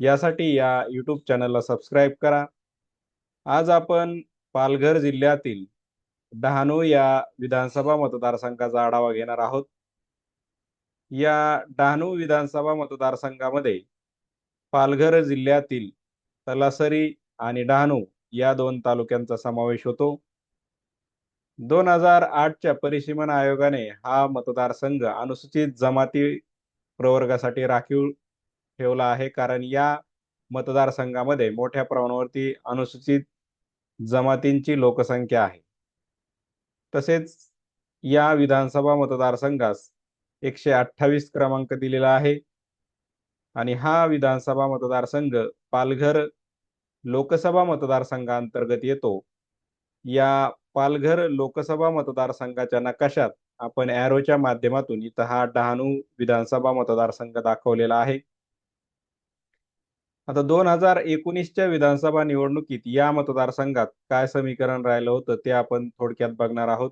यासाठी या यूट्यूब चॅनलला सबस्क्राईब करा. आज आपण पालघर जिल्ह्यातील डहाणू या विधानसभा मतदारसंघाचा आढावा घेणार आहोत. या डहाणू विधानसभा मतदारसंघामध्ये पालघर जिल्ह्यातील तलासरी आणि डहाणू या दोन तालुक्यांचा समावेश होतो. दोन हजार आठच्या परिसीमन आयोगाने हा मतदारसंघ अनुसूचित जमाती प्रवर्गासाठी राखीव ठेवला आहे. कारण या मतदारसंघामध्ये मोठ्या प्रमाणावरती अनुसूचित जमातींची लोकसंख्या आहे. तसेच या विधानसभा मतदारसंघास एकशे अठ्ठावीस क्रमांक दिलेला आहे. आणि हा विधानसभा मतदारसंघ पालघर लोकसभा मतदारसंघांतर्गत येतो. या पालघर लोकसभा मतदारसंघाच्या नकाशात आपण ॲरोच्या माध्यमातून इथं हा डहाणू विधानसभा मतदारसंघ दाखवलेला आहे. आता दोन हजार एकोणीसच्या विधानसभा निवडणुकीत या मतदारसंघात काय समीकरण राहिलं होतं ते आपण थोडक्यात बघणार आहोत.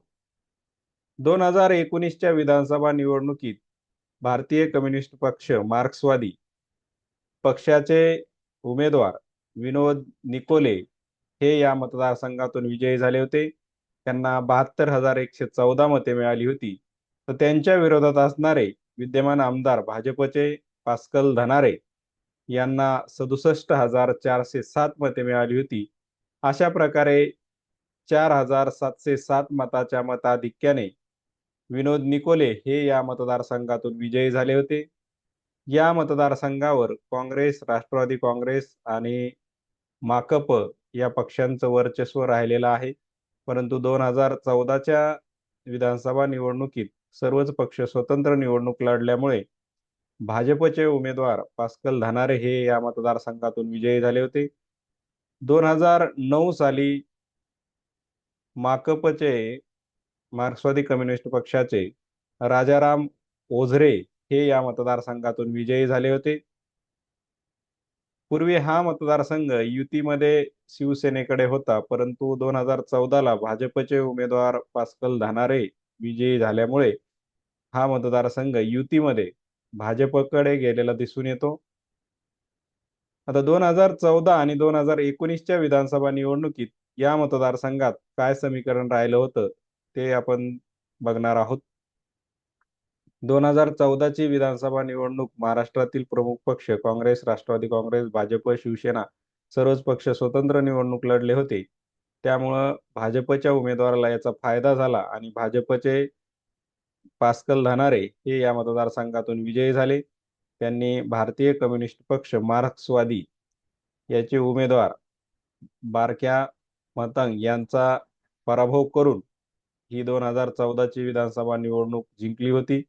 दोन हजार एकोणीसच्या विधानसभा निवडणुकीत भारतीय कम्युनिस्ट पक्ष मार्क्सवादी पक्षाचे उमेदवार विनोद निकोले हे या मतदारसंघातून विजयी झाले होते. त्यांना बहात्तर हजार एकशे चौदा मते मिळाली होती. तर त्यांच्या विरोधात असणारे विद्यमान आमदार भाजपचे पास्कल धनारे यांना सदुसष्ट हजार चारशे सात मते मिळाली होती. अशा प्रकारे चार हजार सातशे सात मताच्या मताधिक्याने विनोद निकोले हे या मतदारसंघातून विजयी झाले होते. या मतदारसंघावर काँग्रेस राष्ट्रवादी काँग्रेस आणि माकप या पक्षांचं वर्चस्व राहिलेलं आहे. परंतु दोन हजार चौदाच्या विधानसभा निवडणुकीत सर्वच पक्ष स्वतंत्र निवडणूक लढल्यामुळे भाजपचे उमेदवार पास्कल धानारे हे या मतदारसंघातून विजयी झाले होते. दोन हजार नऊ साली माकपचे मार्क्सवादी कम्युनिस्ट पक्षाचे राजाराम ओझरे हे या मतदारसंघातून विजयी झाले होते. पूर्वी हा मतदारसंघ युतीमध्ये शिवसेनेकडे होता परंतु दोन हजार चौदाला भाजपचे उमेदवार पास्कल धानारे विजयी झाल्यामुळे हा मतदारसंघ युतीमध्ये भाजपकडे गेलेला दिसून येतो. आता दोन हजार चौदा आणि दोन हजार एकोणीसच्या विधानसभा निवडणुकीत या मतदारसंघात काय समीकरण राहिलं होतं ते आपण बघणार आहोत. दोन हजार चौदाची विधानसभा निवडणूक महाराष्ट्रातील प्रमुख पक्ष काँग्रेस राष्ट्रवादी काँग्रेस भाजप शिवसेना सर्वच पक्ष स्वतंत्र निवडणूक लढले होते. त्यामुळं भाजपच्या उमेदवाराला याचा फायदा झाला आणि भाजपचे पास्कल धनारे हे या मतदारसंघातून विजयी झाले. त्यांनी भारतीय कम्युनिस्ट पक्ष मार्क्सवादी याचे उमेदवार बारक्या मतंग यांचा पराभव करून ही दोन हजार चौदाची विधानसभा निवडणूक जिंकली होती.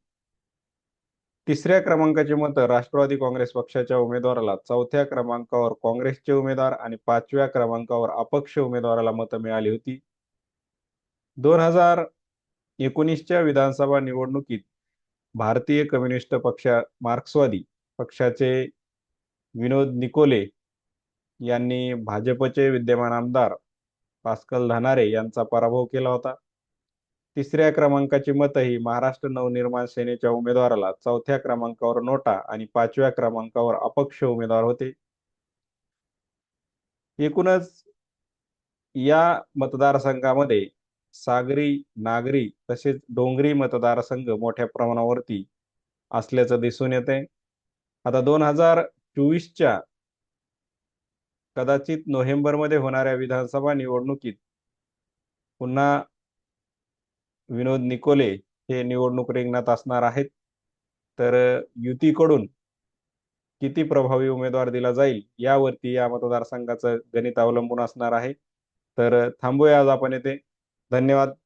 तिसऱ्या क्रमांकाची मत राष्ट्रवादी काँग्रेस पक्षाच्या उमेदवाराला चौथ्या क्रमांकावर काँग्रेसचे उमेदवार आणि पाचव्या क्रमांकावर अपक्ष उमेदवाराला मतं मिळाली होती. दोन हजार एकोणीसच्या विधानसभा निवडणुकीत भारतीय कम्युनिस्ट पक्ष मार्क्सवादी पक्षाचे विनोद निकोले यांनी भाजपचे विद्यमान आमदार पास्कल धनारे यांचा पराभव केला होता. तिसऱ्या क्रमांकाची मतही महाराष्ट्र नवनिर्माण सेनेच्या उमेदवाराला चौथ्या क्रमांकावर नोटा आणि पाचव्या क्रमांकावर अपक्ष उमेदवार होते. एकूणच या मतदारसंघामध्ये सागरी नागरी तसेच डोंगरी मतदारसंघ मोठ्या प्रमाणावरती असल्याचं दिसून येते. आता दोन हजार चोवीसच्या कदाचित नोव्हेंबरमध्ये होणाऱ्या विधानसभा निवडणुकीत पुन्हा विनोद निकोले हे निवडणूक रिंगणात असणार आहेत. तर युतीकडून किती प्रभावी उमेदवार दिला जाईल यावरती या मतदारसंघाचं गणित अवलंबून असणार आहे. तर थांबूया आज आपण येथे. धन्यवाद.